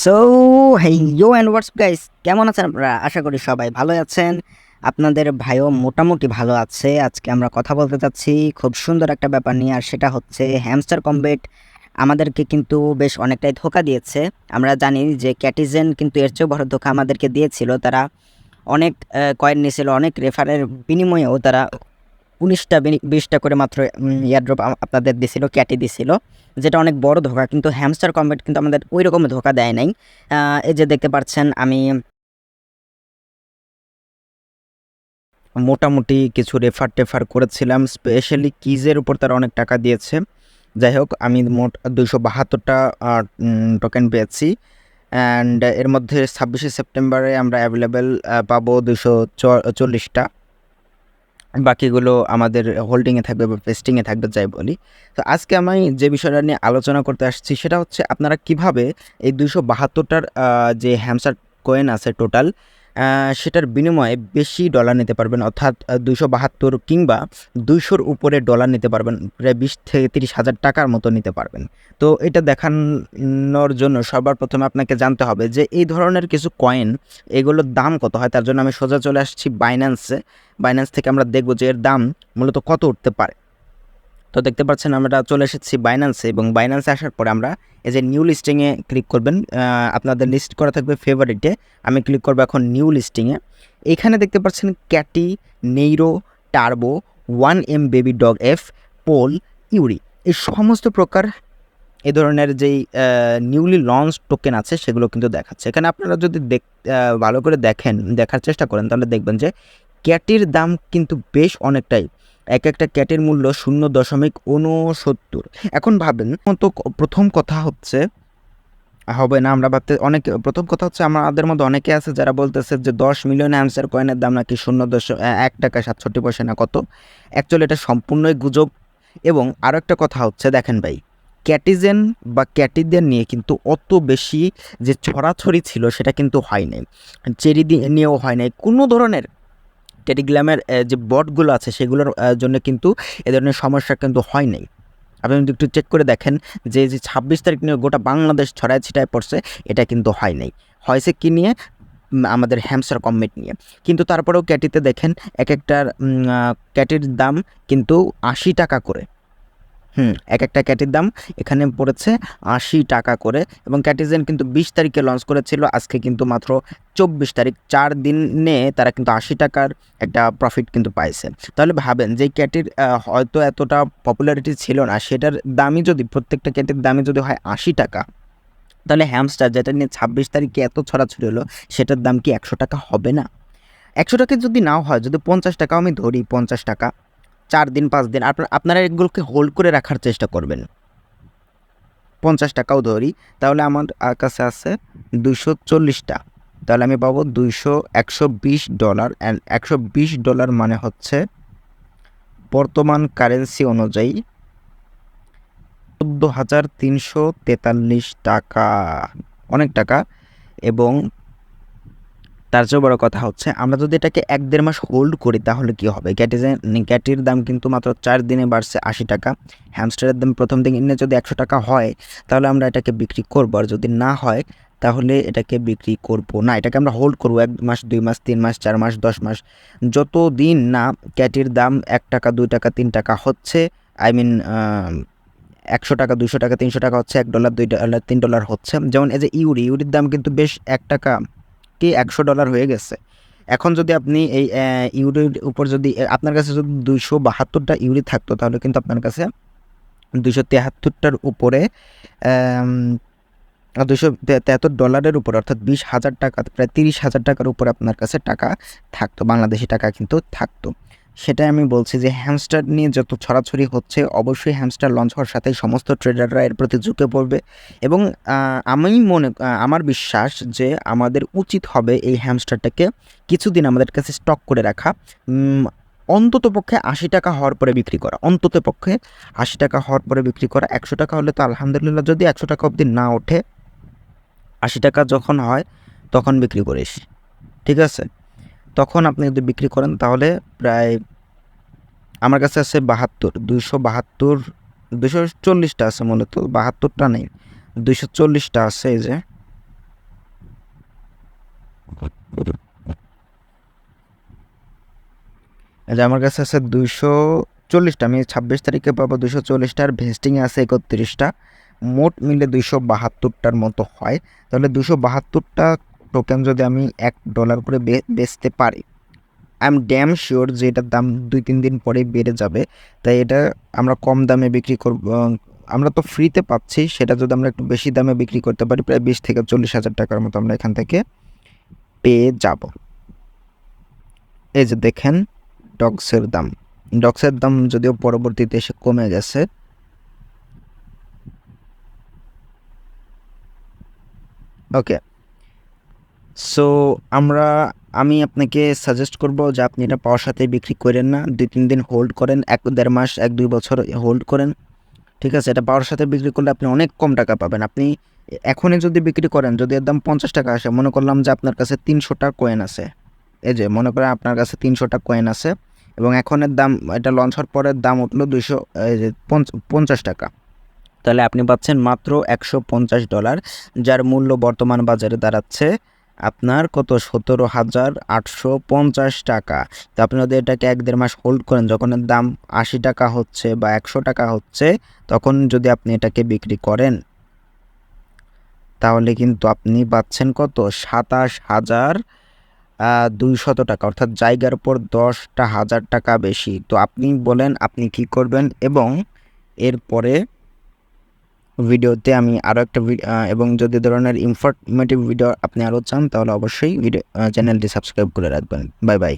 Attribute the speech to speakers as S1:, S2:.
S1: So hey you and what's guys কেমন আছেন আপনারা? আশা করি সবাই ভালো আছেন। আপনাদের ভাইও মোটামুটি ভালো আছে। আজকে আমরা কথা বলতে চাচ্ছি খুব সুন্দর একটা ব্যাপার নিয়ে, আর সেটা হচ্ছে হ্যামস্টার কমবেট আমাদেরকে কিন্তু বেশ অনেকটাই ধোকা দিয়েছে। আমরা জানি যে ক্যাটিজেন কিন্তু এর চেয়েও বড় ধোকা আমাদেরকে দিয়েছিল। তারা অনেক কয়েন নিয়েছিল, অনেক রেফারের বিনিময়েও তারা উনিশটা বিশটা করে মাত্র এয়ারড্রপ আপনাদের দিছিল, ক্যাটি দিছিল, যেটা অনেক বড় ধোকা, কিন্তু হ্যামস্টার কমবেট কিন্তু আমাদের ওই রকম ধোকা দেয় নাই। এই যে দেখতে পাচ্ছেন, আমি মোটামুটি কিছু রেফার টেফার করেছিলাম স্পেশালি কিজের উপর তারা অনেক টাকা দিয়েছে। যাই হোক, আমি মোট দুইশো বাহাত্তরটা টোকেন পেয়েছি। অ্যান্ড এর মধ্যে ছাব্বিশে সেপ্টেম্বরে আমরা অ্যাভেলেবেল পাবো দুশো চল্লিশটা। বাকিগুলো আমাদের হোল্ডিংয়ে থাকবে বা পেস্টিংয়ে থাকবে, যাই বলি। তো আজকে আমি যে বিষয়টা নিয়ে আলোচনা করতে আসছি, সেটা হচ্ছে আপনারা কীভাবে এই দুশো বাহাত্তরটার যে হ্যামসার কয়েন আছে টোটাল সেটার বিনিময়ে বেশি ডলার নিতে পারবেন, অর্থাৎ দুইশো বাহাত্তর কিংবা দুইশোর উপরে ডলার নিতে পারবেন, প্রায় বিশ থেকে তিরিশ হাজার টাকার মতো নিতে পারবেন। তো এটা দেখানোর জন্য সবার প্রথমে আপনাকে জানতে হবে যে এই ধরনের কিছু কয়েন এগুলোর দাম কত হয়? তার জন্য আমি সোজা চলে আসছি বাইন্যান্সে বাইন্যান্স থেকে আমরা দেখব যে এর দাম মূলত কত উঠতে পারে। তো দেখতে পাচ্ছেন আমরা চলে এসেছি বাইন্যান্সে এবং বাইন্যান্সে আসার পরে আমরা এই যে নিউ লিস্টিংয়ে ক্লিক করবেন আপনাদের লিস্ট করা থাকবে ফেভারিটে আমি ক্লিক করব এখন নিউ লিস্টিংয়ে এখানে দেখতে পাচ্ছেন ক্যাটি Neiro turbo one M baby dog F পোল ইউরি এই সমস্ত প্রকার এ ধরনের যেই নিউলি লঞ্চ টোকেন আছে, সেগুলো কিন্তু দেখাচ্ছে। এখানে আপনারা যদি দেখ ভালো করে দেখেন, দেখার চেষ্টা করেন, তাহলে দেখবেন যে ক্যাটির দাম কিন্তু বেশ অনেকটাই। এক একটা ক্যাটের মূল্য শূন্য দশমিক উনসত্তর এখন ভাবেন, তো প্রথম কথা হচ্ছে, হবে না, আমরা ভাবতে, অনেক, প্রথম কথা হচ্ছে আমাদের মধ্যে অনেকে আছে যারা বলতেছে যে দশ মিলিয়ন অ্যান্সার কয়েনের দাম নাকি শূন্য দশ এক টাকা সাতষট্টি পয়সা না কত। অ্যাকচুয়ালি এটা সম্পূর্ণই গুজব। এবং আরও একটা কথা হচ্ছে, দেখেন ভাই, ক্যাটিজেন বা ক্যাটিদের নিয়ে কিন্তু অত বেশি যে ছড়াছড়ি ছিল সেটা কিন্তু হয় নাই। চেরি দিয়ে নিয়েও হয় নাই। কোনো ধরনের টেলিগ্রামের যে বটগুলো আছে সেগুলোর জন্য কিন্তু এ ধরনের সমস্যা কিন্তু হয় নাই। আপনি যদি একটু চেক করে দেখেন যে যে ছাব্বিশ তারিখ নিয়ে গোটা বাংলাদেশ ছড়ায় ছিটায় পড়ছে, এটা কিন্তু হয় নাই। হয়েছে কী নিয়ে? আমাদের হ্যামসার কমেট নিয়ে। কিন্তু তারপরেও ক্যাটিতে দেখেন, এক একটার ক্যাটির দাম কিন্তু আশি টাকা করে। হুম। এক একটা ক্যাটির দাম এখানে পড়েছে আশি টাকা করে এবং ক্যাটিজেন কিন্তু বিশ তারিখে লঞ্চ করেছিল, আজকে কিন্তু মাত্র চব্বিশ তারিখ। চার দিনে তারা কিন্তু আশি টাকার একটা প্রফিট কিন্তু পাইছে। তাহলে ভাবেন যে ক্যাটির হয়তো এতটা পপুলারিটি ছিল না, সেটার দামই যদি, প্রত্যেকটা ক্যাটির দামই যদি হয় আশি টাকা, তাহলে হ্যামস্টার যেটা নিয়ে ছাব্বিশ তারিখে এত ছড়াছড়ি হলো, সেটার দাম কি একশো টাকা হবে না? একশো টাকা যদি নাও হয়, যদি পঞ্চাশ টাকাও আমি ধরি, পঞ্চাশ টাকা চার দিন, পাঁচ দিন, আপনার, আপনারা এগুলোকে হোল্ড করে রাখার চেষ্টা করবেন। পঞ্চাশ টাকাও ধরি তাহলে আমার কাছে আছে দুশো চল্লিশটা। তাহলে আমি পাবো দুইশো একশো বিশ ডলার অ্যান্ড একশো বিশ ডলার মানে হচ্ছে বর্তমান কারেন্সি অনুযায়ী চোদ্দ হাজার তিনশো তেতাল্লিশ টাকা, অনেক টাকা, এবং তার চেয়েও বড় কথা হচ্ছে, আমরা যদি এটাকে এক দেড় মাস হোল্ড করি, তাহলে কি হবে? ক্যাটিজেন ক্যাটির দাম কিন্তু মাত্র চার দিনে বাড়ছে আশি টাকা। হ্যামস্টারের দাম প্রথম দিনে যদি একশো টাকা হয়, তাহলে আমরা এটাকে বিক্রি করব। আর যদি না হয়, তাহলে এটাকে বিক্রি করব না। এটাকে আমরা হোল্ড করব এক মাস, দুই মাস, তিন মাস, চার মাস, দশ মাস। যত দিন না ক্যাটির দাম এক টাকা, দুই টাকা, তিন টাকা হচ্ছে আই মিন একশো টাকা দুশো টাকা, তিনশো টাকা হচ্ছে, এক ডলার দুই ডলার তিন ডলার হচ্ছে। যেমন এই যে ইউরি, ইউরির দাম কিন্তু বেশ এক টাকা কি একশো ডলার হয়ে গেছে। এখন যদি আপনি এই ইউরির উপর যদি আপনার কাছে যদি দুইশো বাহাত্তরটা ইউরি থাকতো, তাহলে কিন্তু আপনার কাছে দুইশো তেহাত্তরটার উপরে দুশো তেহাত্তর ডলারের উপর, অর্থাৎ বিশ হাজার টাকা, প্রায় তিরিশ হাজার টাকার উপরে আপনার কাছে টাকা থাকতো, বাংলাদেশি টাকা কিন্তু থাকতো। সেটাই আমি বলছি যে হ্যামস্টার নিয়ে যত ছড়াছড়ি হচ্ছে, অবশ্যই হ্যামস্টার লঞ্চ হওয়ার সাথে সমস্ত ট্রেডাররা এর প্রতি ঝুঁকে পড়বে। এবং আমি মনে আমার বিশ্বাস যে আমাদের উচিত হবে এই হ্যামস্টারটাকে কিছুদিন আমাদের কাছে স্টক করে রাখা। অন্তত পক্ষে আশি টাকা হওয়ার পরে বিক্রি করা। অন্তত পক্ষে আশি টাকা হওয়ার পরে বিক্রি করা। একশো টাকা হলে তো আলহামদুলিল্লাহ যদি একশো টাকা অবধি না ওঠে, আশি টাকা যখন হয়, তখন বিক্রি করিস ঠিক আছে? তখন আপনি যদি বিক্রি করেন, তাহলে প্রায় আমার কাছে আছে বাহাত্তর, দুইশো বাহাত্তর দুশো চল্লিশটা আছে মূলত, বাহাত্তরটা নেই, দুইশো চল্লিশটা আছে এই যে। এই যে আমার কাছে আছে দুইশো চল্লিশটা, আমি ছাব্বিশ তারিখে পাবো দুশো চল্লিশটার, ভেস্টিংয়ে আছে একত্রিশটা। মোট মিলে দুইশো বাহাত্তরটার মতো হয়। তাহলে দুশো বাহাত্তরটা টোকেন যদি আমি এক ডলার করে বেচতে পারি আই এম ড্যাম শিওর যে এটার দাম দুই, তিন দিন পরেই বেড়ে যাবে। তাই এটা আমরা কম দামে বিক্রি করব আমরা তো ফ্রিতে পাচ্ছি, সেটা যদি আমরা একটু বেশি দামে বিক্রি করতে পারি, প্রায় বিশ থেকে চল্লিশ হাজার টাকার মতো আমরা এখান থেকে পেয়ে যাব। এই যে দেখেন, ডগসের দাম। ডগসের দাম যদিও পরবর্তীতে এসে কমে গেছে। ওকে সো আমরা, আমি আপনাকে সাজেস্ট করব যে আপনি এটা পাওয়ার সাথে বিক্রি করেন না। দুই, তিন দিন হোল্ড করেন, এক, দেড় মাস, এক, দুই বছর হোল্ড করেন। ঠিক আছে? এটা পাওয়ার সাথে বিক্রি করলে আপনি অনেক কম টাকা পাবেন। আপনি এখনই যদি বিক্রি করেন, যদি এর দাম পঞ্চাশ টাকা আসে, মনে করলাম যে আপনার কাছে তিনশোটা কয়েন আছে। এই যে, মনে করেন আপনার কাছে তিনশোটা কয়েন আছে এবং এখনের দাম, এটা লঞ্চ হওয়ার পরের দাম উঠল দুইশো, এই যে পঞ্চাশ টাকা। তাহলে আপনি পাচ্ছেন মাত্র একশো পঞ্চাশ ডলার যার মূল্য বর্তমান বাজারে দাঁড়াচ্ছে আপনার কত? সতেরো হাজার আটশো পঞ্চাশ টাকা। তো আপনি যদি এটাকে এক দেড় মাস হোল্ড করেন, যখন এর দাম আশি টাকা হচ্ছে বা একশো টাকা হচ্ছে, তখন যদি আপনি এটাকে বিক্রি করেন, তাহলে কিন্তু আপনি পাচ্ছেন কত? সাতাশ হাজার দুইশত টাকা। অর্থাৎ জায়গার উপর দশটা হাজার টাকা বেশি। তো আপনি বলেন, আপনি কি করবেন এবং এরপরে ভিডিওতে আমি আরও একটা এবং যদি ধরনের ইনফরমেটিভ ভিডিও আপনি আরও চান, তাহলে অবশ্যই ভিডিও চ্যানেলটি সাবস্ক্রাইব করে রাখবেন। Bye bye